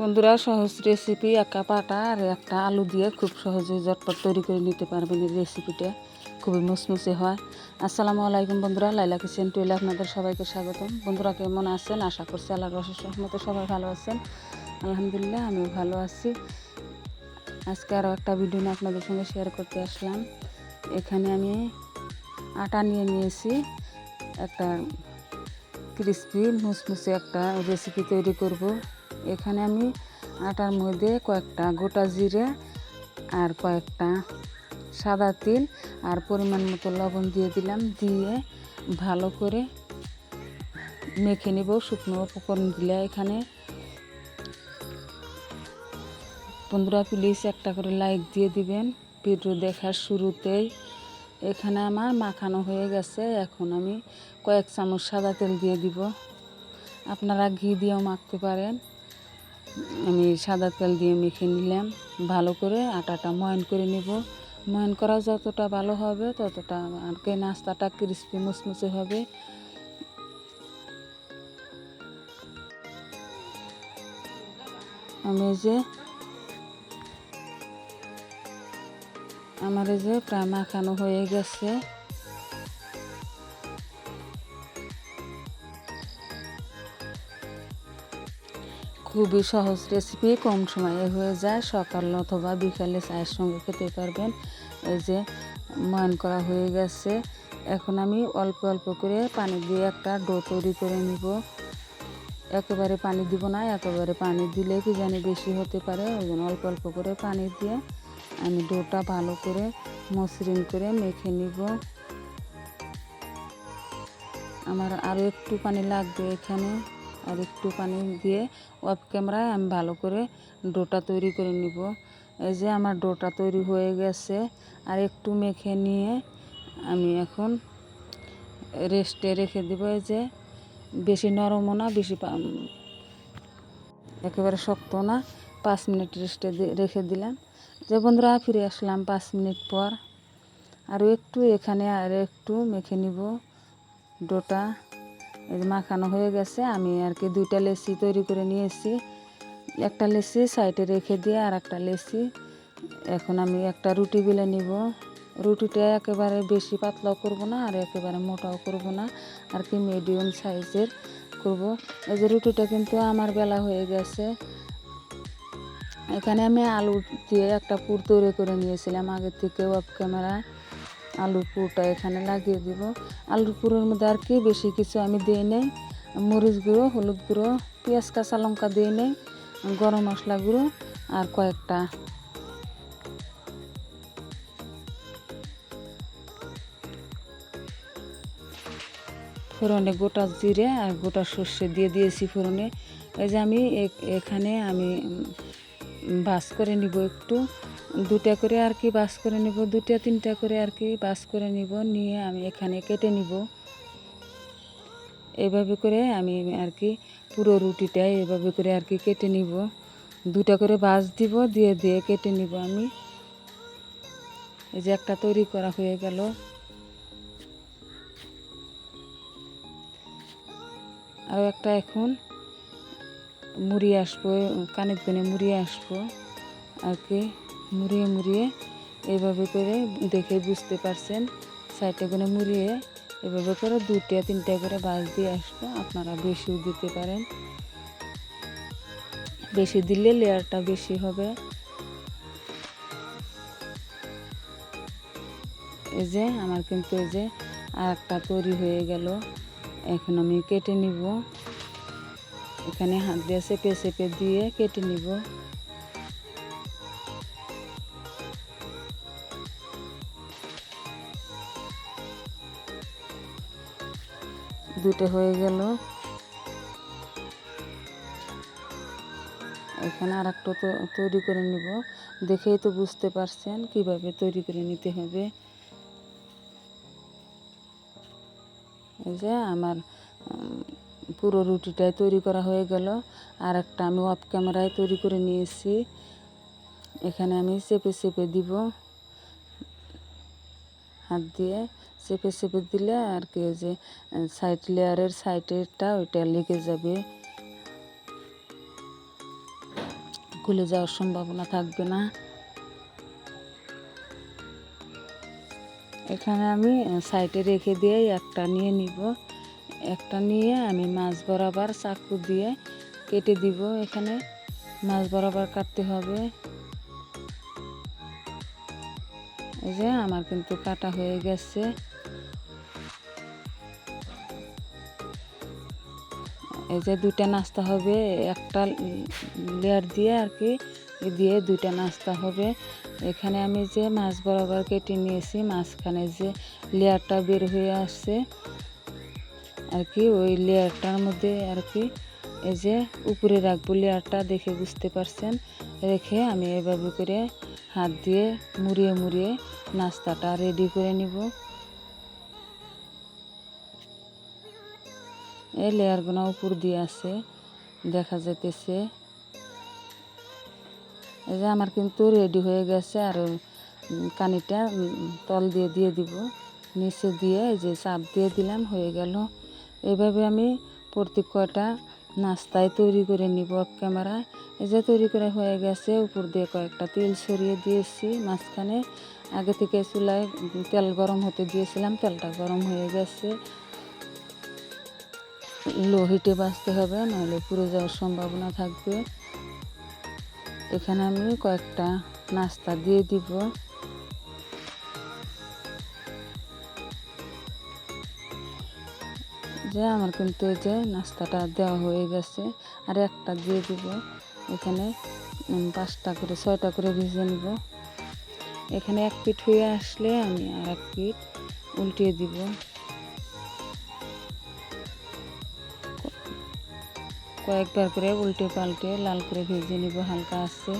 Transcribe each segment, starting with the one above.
বন্ধুরা, সহজ রেসিপি একটা পাটা আর একটা আলু দিয়ে খুব সহজে ঝটপট তৈরি করে নিতে পারবেন এই রেসিপিটা খুবই মুসমুসে হয়। আসসালামু আলাইকুম বন্ধুরা, লাইলা কিচেন টুইলে আপনাদের সবাইকে স্বাগতম। বন্ধুরা, কেমন আছেন? আশা করছি আল্লাহর রসের সহমতে সবাই ভালো আছেন। আলহামদুলিল্লাহ, আমিও ভালো আছি। আজকে আরও একটা ভিডিও নিয়ে আপনাদের সঙ্গে শেয়ার করতে আসলাম। এখানে আমি আটা নিয়ে নিয়েছি। একটা ক্রিসপি মুসমুসে একটা রেসিপি তৈরি করব। এখানে আমি আটার মধ্যে কয়েকটা গোটা জিরে আর কয়েকটা সাদা তিল আর পরিমাণ মতো লবণ দিয়ে দিলাম। দিয়ে ভালো করে মেখে নেব শুকনো উপকরণ দিলে এখানে বন্ধুরা প্লিজ একটা করে লাইক দিয়ে দিবেন। ভিডিও দেখার শুরুতেই এখানে আমার মাখানো হয়ে গেছে। এখন আমি কয়েক চামচ সাদা তেল দিয়ে দিব। আপনারা ঘি দিয়েও মাখতে পারেন। আমি সাদা তেল দিয়ে মেখে নিলাম। ভালো করে আটাটা ময়ন করে নেব। ময়ন করা যতটা ভালো হবে, ততটা আর কি নাস্তাটা ক্রিস্পি মুসমুসে হবে। আমি যে আমার এই যে প্রায় মাখানো হয়ে গেছে। খুবই সহজ রেসিপি কম সময়ে হয়ে যায়। সকাল অথবা বিকালে চায়ের সঙ্গে খেতে পারবেন। এই যে ময়ন করা হয়ে গেছে। এখন আমি অল্প অল্প করে পানি দিয়ে একটা ডো তৈরি করে নিব। একেবারে পানি দিব না, একেবারে পানি দিলে কি জানি বেশি হতে পারে। ওই জন্য অল্প অল্প করে পানি দিয়ে আমি ডোটা ভালো করে মসৃণ করে মেখে নিব। আমার আরও একটু পানি লাগবে এখানে। আর একটু পানি দিয়ে অফ ক্যামেরায় আমি ভালো করে ডোটা তৈরি করে নিব। এই যে আমার ডোটা তৈরি হয়ে গেছে। আর একটু মেখে নিয়ে আমি এখন রেস্টে রেখে দেবো। এই যে বেশি নরমও না, বেশি একেবারে শক্ত না। পাঁচ মিনিট রেস্টে রেখে দিলাম। যে বন্ধুরা, ফিরে আসলাম পাঁচ মিনিট পর। আরও একটু এখানে, আর একটু মেখে নিব ডোটা। মাখানো হয়ে গেছে, আমি আর কি দুইটা লেসি তৈরি করে নিয়েছি। একটা লেসি সাইডে রেখে দিয়ে আর একটা লেসি এখন আমি একটা রুটি বেলে নিব। রুটিটা একেবারে বেশি পাতলাও করব না, আর একেবারে মোটাও করব না, আর কি মিডিয়াম সাইজের করব। এই যে রুটিটা কিন্তু আমার বেলা হয়ে গেছে। এখানে আমি আলু দিয়ে একটা পুর তৈরি করে নিয়েছিলাম। আগের থেকে অফ ক্যামেরায় আলুর পুরটা এখানে লাগিয়ে দিব। আলুর পুরের মধ্যে আর কি বেশি কিছু আমি দিয়ে নেই। মরিচ গুঁড়ো, হলুদ গুঁড়ো, পেঁয়াজ, কাঁচা লঙ্কা দিয়ে নেই, গরম মশলা গুঁড়ো আর কয়েকটা। ফোড়নে গোটা জিরে আর গোটা সর্ষে দিয়ে দিয়েছি ফোড়নে। এই যে আমি এখানে আমি বাস করে নিব একটু। দুটা করে আর কি বাস করে নিব দুটা তিনটা করে আর কি বাস করে নিব, নিয়ে আমি এখানে কেটে নিব। এভাবে করে আমি আর কি পুরো রুটিটা এভাবে করে আর কি কেটে নিব। দুটা করে বাস দিব, দিয়ে দিয়ে কেটে নিব আমি। এই যে একটা তৈরি করা হয়ে গেল। আরও একটা এখন। মুড়িয়ে আসব, কানের কোণে মুড়িয়ে আসব, আর কি, মুড়িয়ে মুড়িয়ে এইভাবে করে দেখে বুঝতে পারছেন। সাইডে করে মুড়িয়ে এভাবে করে দুটা তিনটা করে বাস দিয়ে আসব, আপনারা বেশিও দিতে পারেন। বেশি দিলে লেয়ারটা বেশি হবে। এই যে, আমার কিন্তু এই যে আর একটা তৈরি হয়ে গেল। এখন আমি কেটে নিব। এখানে হাত দিয়ে চেপে চেপে দিয়ে কেটে নিব। দুটো হয়ে গেল। এখানে আর একটা তৈরি করে নিব। দেখেই তো বুঝতে পারছেন কীভাবে তৈরি করে নিতে হবে। এই যে আমার পুরো রুটিটাই তৈরি করা হয়ে গেল। আর একটা আমি অফ ক্যামেরায় তৈরি করে নিয়েছি। এখানে আমি চেপে চেপে দিব। হাত দিয়ে চেপে চেপে দিলে আর কি যে সাইড লেয়ারের সাইডেরটা ওইটা লেগে যাবে। খুলে যাওয়ার সম্ভাবনা থাকবে না। এখানে আমি সাইডে রেখে দিয়ে একটা নিয়ে নিব। একটা নিয়ে আমি মাছ বরাবর চাকু দিয়ে কেটে দিব। এখানে মাছ বরাবর কাটতে হবে। এই যে আমার কিন্তু কাটা হয়ে গেছে। এই যে দুইটা নাস্তা হবে, একটা লেয়ার দিয়ে আর কি দিয়ে দুইটা নাস্তা হবে। এখানে আমি যে মাছ বরাবর কেটে নিয়েছি, মাঝখানে যে লেয়ারটা বের হয়ে আসছে। আর কি ওই লেয়ারটার মধ্যে আর কি এই যে উপরে রাখব লেয়ারটা দেখে বুঝতে পারছেন। রেখে আমি এভাবে করে হাত দিয়ে মুড়িয়ে মুড়িয়ে নাস্তাটা রেডি করে নিব। এই লেয়ারগুলো উপর দিয়ে আছে, দেখা যেতেছে এই যে আমার কিন্তু রেডি হয়ে গেছে আর কানিটা তল দিয়ে দিয়ে দিব। নিচে দিয়ে এই যে চাপ দিয়ে দিলাম, হয়ে গেল। এইভাবে আমি প্রত্যেক কয়টা নাস্তায় তৈরি করে নিব অফ ক্যামেরায়। এই যে তৈরি করে হয়ে গেছে, উপর দিয়ে কয়েকটা তেল সরিয়ে দিয়েছি। মাঝখানে আগে থেকে চুলায় তেল গরম হতে দিয়েছিলাম, তেলটা গরম হয়ে গেছে। লো হিটে বাঁচতে হবে, নাহলে পুড়ে যাওয়ার সম্ভাবনা থাকবে। এখানে আমি কয়েকটা নাস্তা দিয়ে দিব। যে আমার কিন্তু এই যে নাস্তাটা দেওয়া হয়ে গেছে। আর একটা দিয়ে দিব। এখানে পাঁচটা করে, ছয়টা করে ভিজে নিব। এখানে এক পিঠ হয়ে আসলে আমি আর এক পিঠ উল্টিয়ে দিব। কয়েকবার করে উল্টে পাল্টে লাল করে ভেজে নিব, হালকা আছে।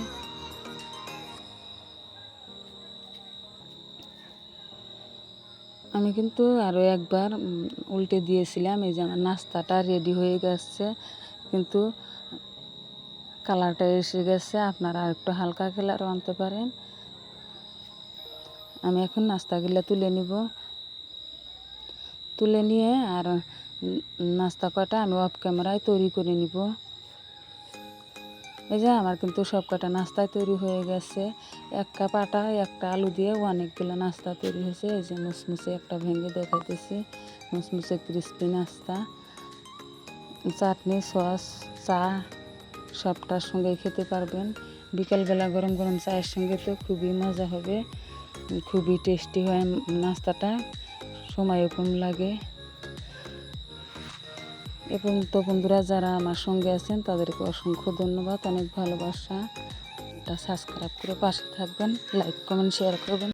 আমি কিন্তু আরও একবার উল্টে দিয়েছিলাম, এই যে আমার নাস্তাটা রেডি হয়ে গেছে। কিন্তু কালারটা এসে গেছে, আপনারা আর একটু হালকা কালারও আনতে পারেন। আমি এখন নাস্তাগুলো তুলে নিব। তুলে নিয়ে আর নাস্তা কটা আমি অফ ক্যামেরায় তৈরি করে নিব। এই যে আমার কিন্তু সব কটা নাস্তায় তৈরি হয়ে গেছে। এক কাপ আটা একটা আলু দিয়ে অনেকগুলো নাস্তা তৈরি হয়েছে। এই যে মুসমুসে একটা ভেঙে দেখাইতেছি। মুসমুসে ক্রিস্পি নাস্তা, চাটনি, সস, চা, সবটার সঙ্গে খেতে পারবেন। বিকালবেলা গরম গরম চায়ের সঙ্গে তো খুবই মজা হবে। খুবই টেস্টি হয় নাস্তাটা। সময়ও কম লাগে। এবং তো বন্ধুরা, যারা আমার সঙ্গে আছেন, তাদেরকে অসংখ্য ধন্যবাদ। অনেক ভালোবাসা। এটা সাবস্ক্রাইব করে পাশে থাকবেন লাইক কমেন্ট শেয়ার করবেন।